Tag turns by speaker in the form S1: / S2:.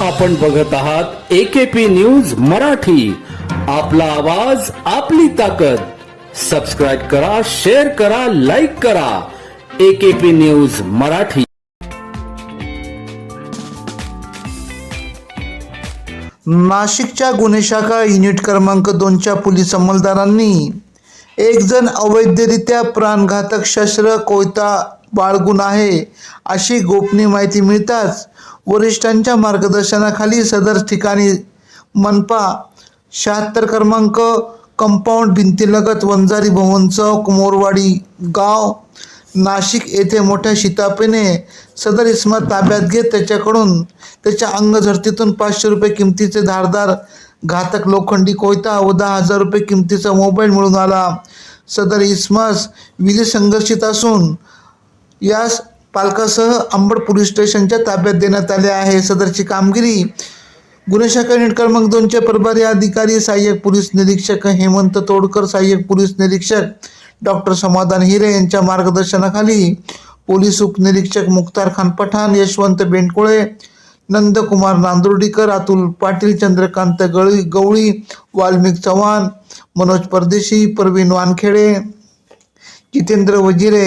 S1: आपण बघत आहात एकेपी न्यूज मराठी. आपला आवाज आपली ताकद. सबस्क्राईब करा शेअर करा लाईक करा. AKP news Marathi.
S2: नाशिकच्या गुन्हे शाखा युनिट क्रमांक दोनच्या पोलीस अंमलदारांनी एक जण अवैधरित्या प्राणघातक शस्त्र कोयता बाळगून आहे. अशी गोपनीय माहिती मिळताच वरिष्ठांच्या मार्गदर्शनाखाली सदर ठिकाणी मनपा शहात्तर क्रमांक कंपाऊंड भिंतीलगत वंजारी भवन चौक मोरवाडी गाव नाशिक येथे मोठ्या शितापेने सदर इस्मा ताब्यात घेत त्याच्याकडून त्याच्या अंगझडतीतून पाचशे रुपये किमतीचे धारदार घातक लोखंडी कोयता व दहा हजार रुपये किमतीचा मोबाईल मिळून आला. सदर इस्मास विधी संघर्षित असून यास पालकासह अंबड पोलीस स्टेशनच्या ताब्यात देण्यात आले आहे. सदरची कामगिरी गुन्हे शाखा युनिट क्रमांक दोनचे प्रभारी अधिकारी सहाय्यक पोलीस निरीक्षक हेमंत तोडकर सहाय्यक पोलीस निरीक्षक डॉक्टर समाधान हिरे यांच्या मार्गदर्शनाखाली पोलीस उपनिरीक्षक मुख्तार खान पठाण यशवंत बेंडकोळे नंदकुमार नांदुर्डीकर अतुल पाटील चंद्रकांत गळी गवळी वाल्मिक चव्हाण मनोज परदेशी प्रवीण वानखेडे जितेंद्र वजिरे